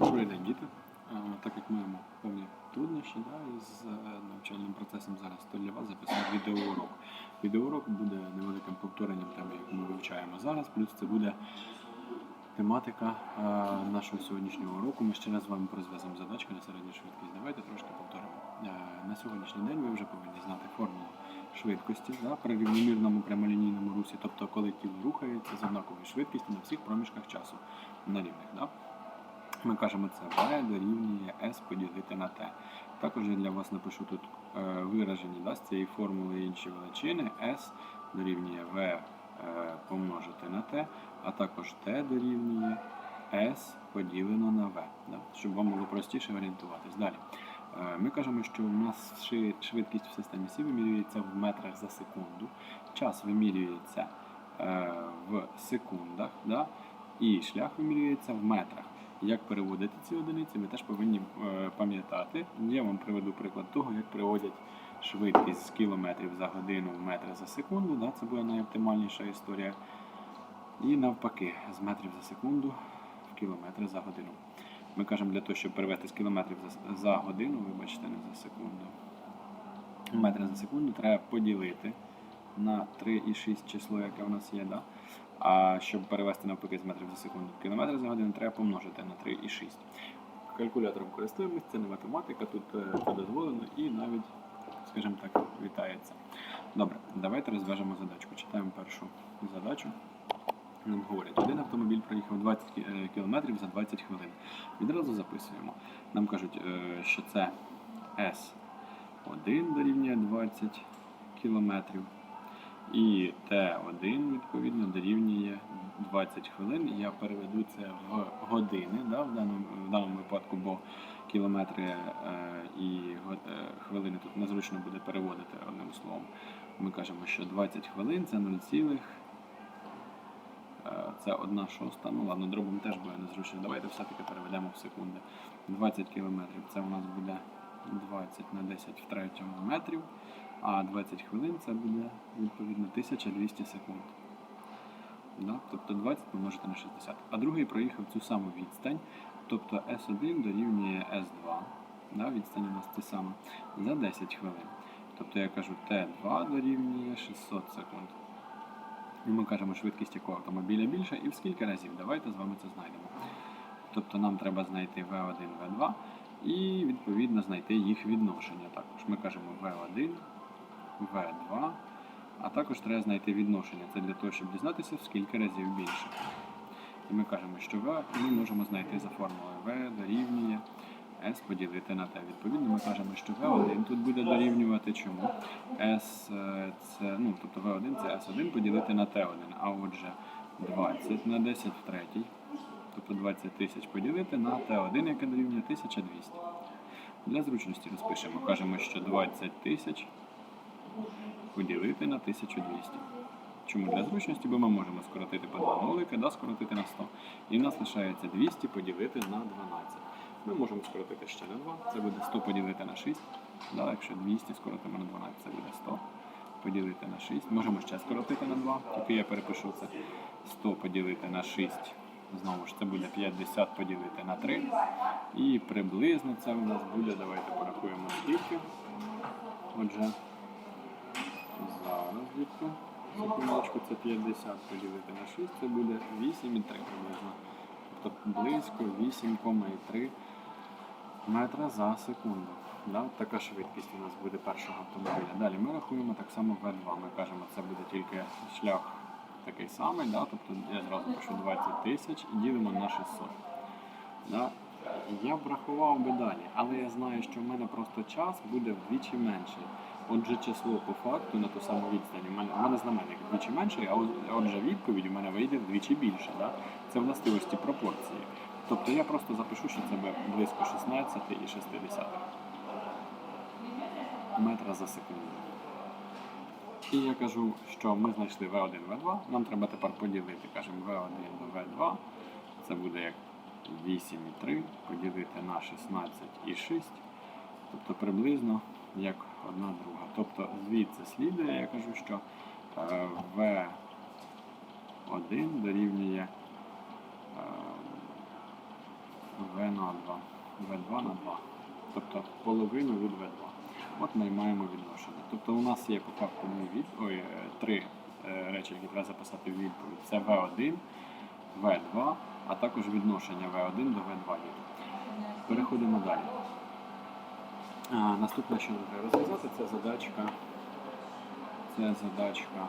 День, діти. Так як маємо певні труднощі да, із е, навчальним процесом зараз, то для вас записав відеоурок. Відеоурок буде невеликим повторенням теми, яку ми вивчаємо зараз, плюс це буде тематика е, нашого сьогоднішнього уроку. Ми ще раз з вами розв'язуємо задачки на середню швидкість. Давайте трошки повторимо. Е, На сьогоднішній день ви вже повинні знати формулу швидкості да, при рівномірному прямолінійному русі, тобто коли тіло рухається з однаковою швидкістю на всіх проміжках часу на рівних. Да? Ми кажемо це V дорівнює S поділити на T. Також я для вас напишу тут е, виражені да, з цієї формули інші величини. S дорівнює V е, помножити на T, а також T дорівнює S поділено на V, да, щоб вам було простіше орієнтуватись. Далі. Е, Ми кажемо, що у нас швидкість в системі Сі вимірюється в метрах за секунду, час вимірюється в секундах, да? і шлях вимірюється в метрах. Як переводити ці одиниці, ми теж повинні е, пам'ятати. Я вам приведу приклад того, як приводять швидкість з кілометрів за годину в метри за секунду. Да? Це буде найоптимальніша історія. І навпаки, з метрів за секунду в кілометри за годину. Ми кажемо для того, щоб перевести з кілометрів за, годину, вибачте, не за секунду. Метри за секунду треба поділити на 3,6 число, яке в нас є. Да? А щоб перевести навпаки з метрів за секунду в кілометри за годину, треба помножити на 3,6. Калькулятором користуємось, це не математика, тут е, це дозволено і навіть, скажімо так, вітається. Добре, давайте розв'яжемо задачку. Читаємо першу задачу. Нам говорять, один автомобіль проїхав 20 кі- е, за 20 хвилин. Відразу записуємо. Нам кажуть, е, що це S1 дорівнює 20 кілометрів. І Т1 відповідно дорівнює 20 хвилин. Я переведу це в години да, в, даному, в даному випадку, бо кілометри е, і е, хвилини тут незручно буде переводити одним словом. Ми кажемо, що 20 хвилин це 0, цілих, е, це 1 шоста. Ну ладно, дробом теж буде незручно. Давайте все-таки переведемо в секунди. 20 кілометрів це у нас буде 20 на 10 в третьому метрів. А 20 хвилин це буде відповідно 1200 секунд. Да? Тобто 20 помножити на 60. А другий проїхав цю саму відстань. Тобто S1 дорівнює S2. Да? Відстань у нас те саме за 10 хвилин. Тобто я кажу T2 дорівнює 600 секунд. І ми кажемо швидкість якого автомобіля більша і в скільки разів. Давайте з вами це знайдемо. Тобто нам треба знайти V1, V2 і відповідно знайти їх відношення. Також ми кажемо V1, V2, а також треба знайти відношення. Це для того, щоб дізнатися, в скільки разів більше. І ми кажемо, що V ми можемо знайти за формулою V дорівнює S поділити на T. Відповідно, ми кажемо, що V1 тут буде дорівнювати чому? S це, ну, тобто V1 це S1 поділити на T1. А отже, 20 на 10 в третій, тобто 20 тисяч поділити на T1, яке дорівнює 1200. Для зручності розпишемо. Кажемо, що 20 тисяч поділити на 1200. Чому для зручності? Бо ми можемо скоротити по 2 нолики, да, скоротити на 100. І в нас лишається 200 поділити на 12. Ми можемо скоротити ще на 2. Це буде 100 поділити на 6. Да, якщо 200 скоротимо на 12, це буде 100 поділити на 6. Можемо ще скоротити на 2, тільки я перепишу це 100 поділити на 6. Знову ж це буде 50 поділити на 3. І приблизно це у нас буде, давайте порахуємо скільки. Отже, зараз, секундочку, це 50 поділити на 6, це буде 8,3 приблизно. Тобто близько 8,3 метра за секунду. Да? Така швидкість у нас буде першого автомобіля. Далі ми рахуємо так само V2. Ми кажемо, це буде тільки шлях такий самий, да? тобто я зразу пишу 20 тисяч і ділимо на 600. Да? Я б рахував би далі, але я знаю, що в мене просто час буде вдвічі менший. Отже, число по факту на ту саму відстань. У мене, у мене знаменник вдвічі менший, а отже відповідь у мене вийде вдвічі більше. Да? Це властивості пропорції. Тобто я просто запишу, що це буде близько 16,6 метра за секунду. І я кажу, що ми знайшли V1, V2, нам треба тепер поділити, кажемо V1 до V2, це буде як 8,3 поділити на 16,6, тобто приблизно як одна друга. Тобто звідси слідує, я кажу, що е, V1 дорівнює е, В на 2. В2 на 2. Тобто половину від В2. От ми маємо відношення. Тобто у нас є по факту від... Ой, е, три речі, які треба записати в відповідь. Це В1, В2, а також відношення В1 до В2 є. Переходимо далі. Наступне, що треба розв'язати, це задачка. Це задачка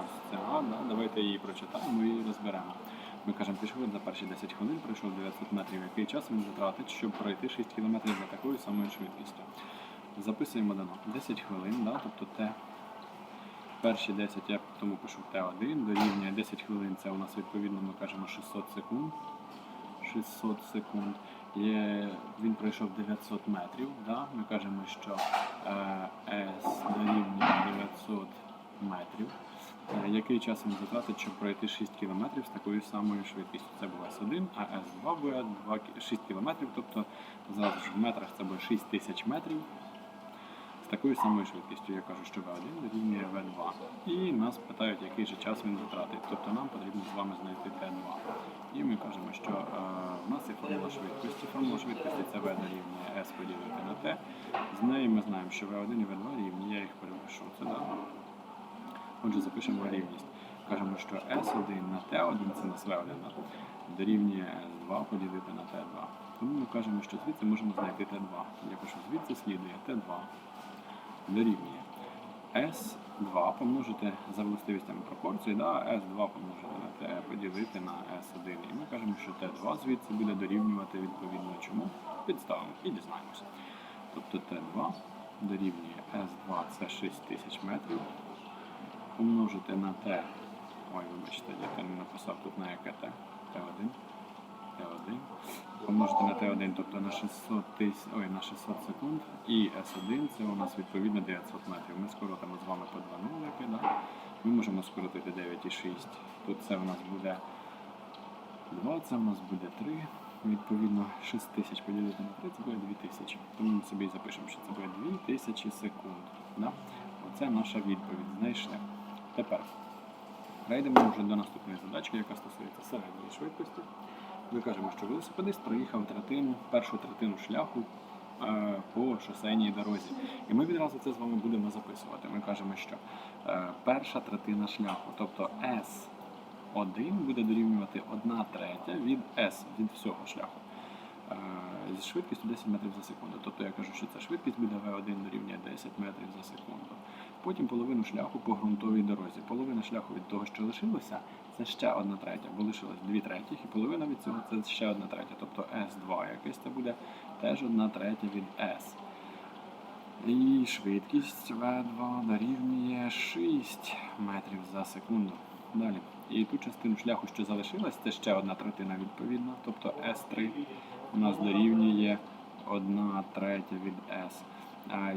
ось ця. Да? Давайте її прочитаємо і розберемо. Ми кажемо, пішохід за перші 10 хвилин пройшов 900 метрів. Який час він затратить, щоб пройти 6 км за такою самою швидкістю? Записуємо дано 10 хвилин, да? тобто Т. Перші 10 я тому пишу Т1, дорівнює 10 хвилин, це у нас відповідно ми кажемо 600 секунд. 600 секунд. Він пройшов 900 метрів. Да? Ми кажемо, що е, S дорівнює 900 метрів. Е, який час він затратить, щоб пройти 6 км з такою самою швидкістю? Це був S1, а S2 буде 2, 6 км, тобто зараз в метрах це буде 6 тисяч метрів з такою самою швидкістю. Я кажу, що V1 дорівнює V2. І нас питають, який же час він затратить. Тобто нам потрібно з вами знайти Т2. І ми кажемо, що е, в нас є формула швидкості. Формула швидкості це V дорівнює S поділити на T. З неї ми знаємо, що V1 і V2 рівні. Я їх перепишу. Це да. Отже, запишемо рівність. Кажемо, що S1 на T1 це нас V1 дорівнює S2 поділити на T2. Тому ми кажемо, що звідси можемо знайти T2. Я пишу, звідси слідує T2 дорівнює S2 помножити за властивостями пропорції, да, S2 помножити на T поділити на S1. І ми кажемо, що T2 звідси буде дорівнювати відповідно чому? Підставимо і дізнаємося. Тобто T2 дорівнює S2 це 6000 метрів. Помножити на T. Ой, вибачте, я не написав тут на яке T. T1. T1. Помножити на T1, тобто на 600 тисяч, ой, на 600 секунд. І S1 це у нас відповідно 900 метрів. Ми скоротимо з вами по 2 нулики, да? Ми можемо скоротити 9,6. Тут це у нас буде 2, це у нас буде 3. Відповідно, 6 тисяч поділити на 3, це буде 2 тисячі. Тому ми собі запишемо, що це буде 2 тисячі секунд. Да? Оце наша відповідь. Знайшли. Тепер перейдемо вже до наступної задачки, яка стосується середньої швидкості. Ми кажемо, що велосипедист проїхав третину, першу третину шляху е, по шосейній дорозі. І ми відразу це з вами будемо записувати. Ми кажемо, що е, перша третина шляху, тобто S1 буде дорівнювати 1 третя від S, від всього шляху. Е, Зі швидкістю 10 метрів за секунду. Тобто я кажу, що ця швидкість буде V1 дорівнює 10 метрів за секунду. Потім половину шляху по ґрунтовій дорозі. Половина шляху від того, що лишилося, це ще одна третя, бо лишилось дві третіх, і половина від цього це ще одна третя. Тобто S2 якесь це буде теж одна третя від S. І швидкість V2 дорівнює 6 метрів за секунду. Далі. І ту частину шляху, що залишилась, це ще одна третина відповідно. Тобто S3 у нас дорівнює 1 третя від S.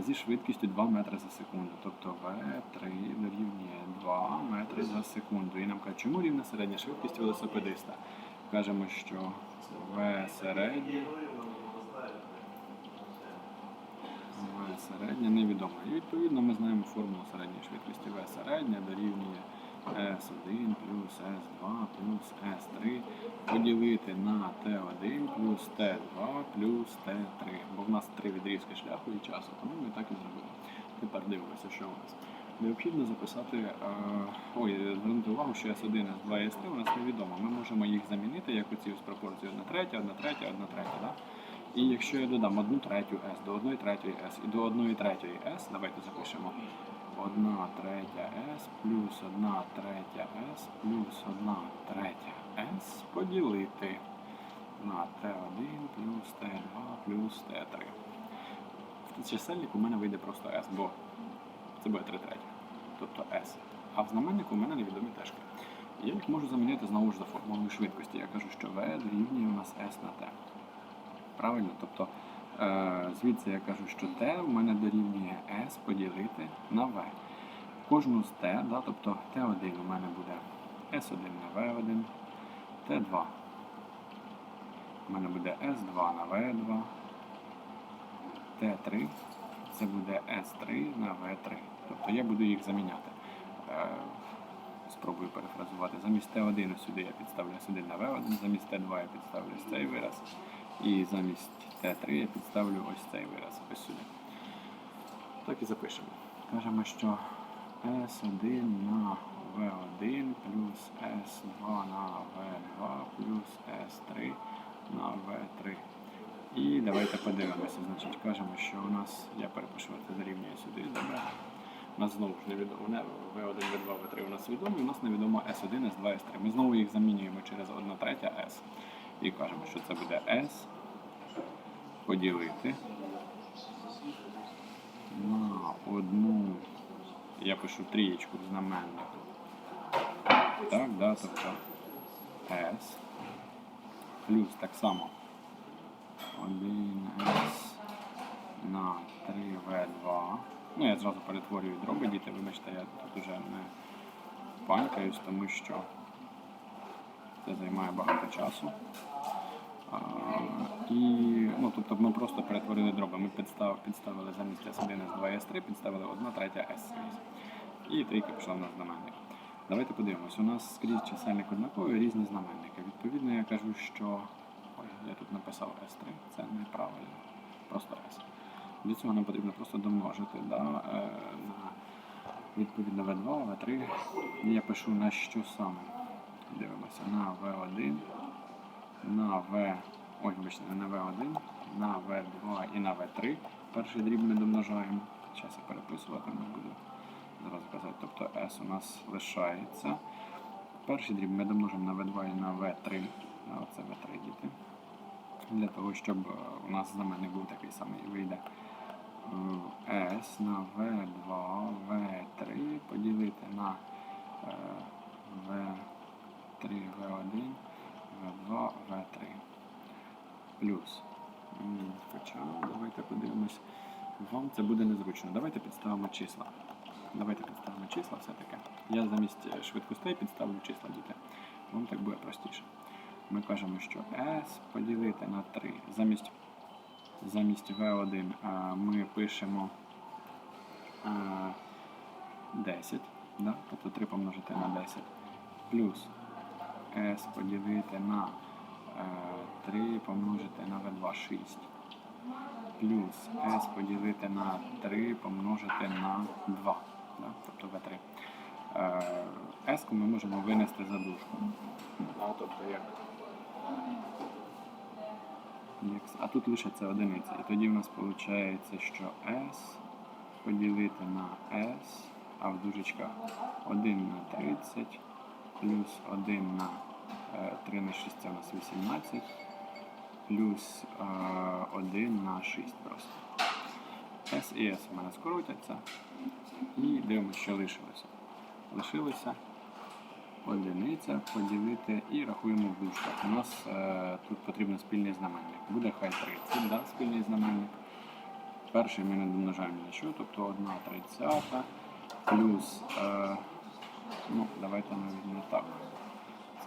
Зі швидкістю 2 метри за секунду. Тобто V3 дорівнює 2 метри за секунду. І нам кажуть, чому рівна середня швидкість велосипедиста? Кажемо, що V середня. В середня невідома. І відповідно ми знаємо формулу середньої швидкості. В середня дорівнює S1 плюс S2 плюс S3 поділити на T1 плюс T2 плюс T3. Бо в нас три відрізки шляху і часу, тому ми так і зробили. Тепер дивимося, що у нас. Необхідно записати, е, ой, звернути увагу, що S1, S2 і S3 у нас невідомо. Ми можемо їх замінити як оці з пропорції 1 третя, 1 третя, 1 третя. Да? І якщо я додам 1 третю S до 1 третьої S і до 1 третьої S, давайте запишемо 1 третя S плюс 1 третя S плюс 1 третя S поділити на T1 плюс T2 плюс T3. В чисельнику у мене вийде просто S, бо це буде 3 треті, тобто S. А в знаменнику у мене невідомі тежки. Я їх можу замінити знову ж за формулою швидкості. Я кажу, що V дорівнює у нас S на T. Правильно? Тобто звідси я кажу, що T у мене дорівнює S поділити на V. Кожну з T, да, тобто T1 у мене буде S1 на V1, T2 у мене буде S2 на V2, T3 це буде S3 на V3. Тобто я буду їх заміняти. Е, Спробую перефразувати. Замість Т1 сюди я підставлю S1 на V1, замість Т2 я підставлю цей вираз. І замість Т3 я підставлю ось цей вираз, ось сюди. Так і запишемо. Кажемо, що S1 на V1 плюс S2 на V2 плюс S3 на V3. І давайте подивимося. Значить, кажемо, що у нас, я перепишу, це дорівнює сюди, добре. У нас знову ж невідомо, не V1, V2, V3 у нас відомі, у нас невідомо S1, S2, S3. Ми знову їх замінюємо через 1 третя S. І кажемо, що це буде S поділити на одну, я пишу трієчку в знаменник. Так, да, тобто S плюс так само 1S на 3V2. Ну, я зразу перетворюю дроби, діти, вибачте, я тут уже не панькаюсь, тому що це займає багато часу. А, і, тобто ми просто перетворили дроби. Ми підстав, підставили замість S1, S2, S3, підставили 1 третя S скрізь. І трійка пішла в нас знаменник. Давайте подивимось. У нас скрізь чисельник однаковий, різні знаменники. Відповідно, я кажу, що. Ой, я тут написав S3, це неправильно. Просто S. Для цього нам потрібно просто домножити да, е, на відповідно V2, V3. Я пишу на що саме. Дивимося на V1, на V. Ой, вибачте, на V1, на V2 і на V3. Перший дріб ми домножаємо. Зараз я переписувати не буду зараз казати. Тобто S у нас лишається. Перший дріб ми домножимо на V2 і на V3. Оце V3 діти. Для того, щоб е, у нас знаменник був такий самий вийде. е, S на V2, V3 поділити на е, V3, V1, V2, V3. Плюс. Хоча, давайте подивимось. Вам це буде незручно. Давайте підставимо числа. Давайте підставимо числа все-таки. Я замість е, швидкостей підставлю числа діти. Вам так буде простіше. Ми кажемо, що S поділити на 3. Замість, замість V1 ми пишемо 10. Да? Тобто 3 помножити на 10. Плюс S поділити на 3 помножити на V2 6 плюс s поділити на 3 помножити на 2, да? тобто v3. Е, s ми можемо винести за дужку. Да? Тобто як, а тут лише це одиниця. І тоді в нас виходить, що s поділити на s, а в дужечках 1 на 30 плюс 1 на е, 3 на 6 це у нас 18 плюс е, 1 на 6 просто. S і S у мене скоротяться. І дивимося, що лишилося. Лишилося одиниця поділити і рахуємо в дужках. У нас е, тут потрібен спільний знаменник. Буде хай 30, да, спільний знаменник. Перший ми не домножаємо на що, тобто 1 тридцята плюс, е, ну, давайте навіть не так.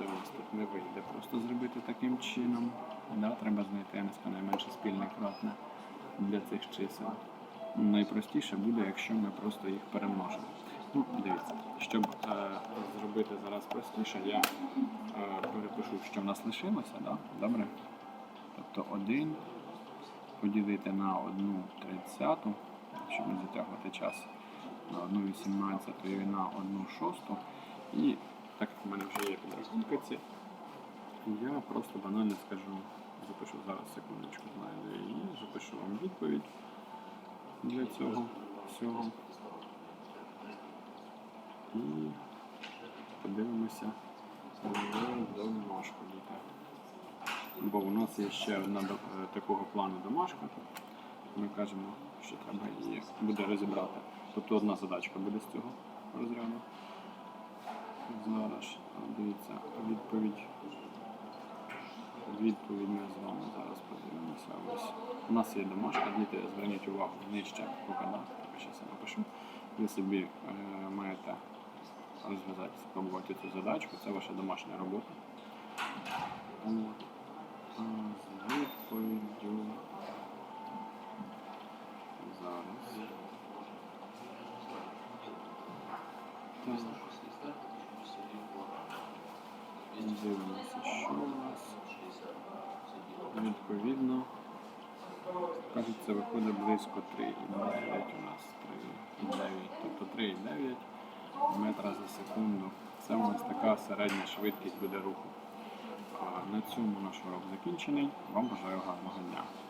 Це у не вийде просто зробити таким чином. Да, треба знайти я не найменше спільне кратне для цих чисел. Найпростіше буде, якщо ми просто їх перемножимо. Ну, дивіться, щоб е, зробити зараз простіше, я е, перепишу, що в нас лишилося, да? добре? Тобто 1 поділити на 1 тридцяту, щоб не затягувати час, на 1 вісімнадцяту і на 1 шосту. І так як в мене вже є підрахунки ці, я просто банально скажу, запишу зараз секундочку, знайду її, запишу вам відповідь для цього всього. І подивимося домашку діти. Бо у нас є ще одна е, такого плану домашка. Ми кажемо, що треба її буде розібрати. Тобто одна задачка буде з цього розряду. Зараз дивіться відповідь. Відповідь ми з вами зараз подивимося. Ось. У нас є домашка, діти, зверніть увагу нижче покада, зараз я напишу. Ви собі е, маєте розв'язати, спробувати цю задачку. Це ваша домашня робота. От. З відповіддю зараз. Так. Дивимося, що у нас. Відповідно. кажуть, це виходить близько 3,9 у нас 3,9, тобто 3,9 метра за секунду. Це у нас така середня швидкість буде руху. На цьому наш урок закінчений. Вам бажаю гарного дня.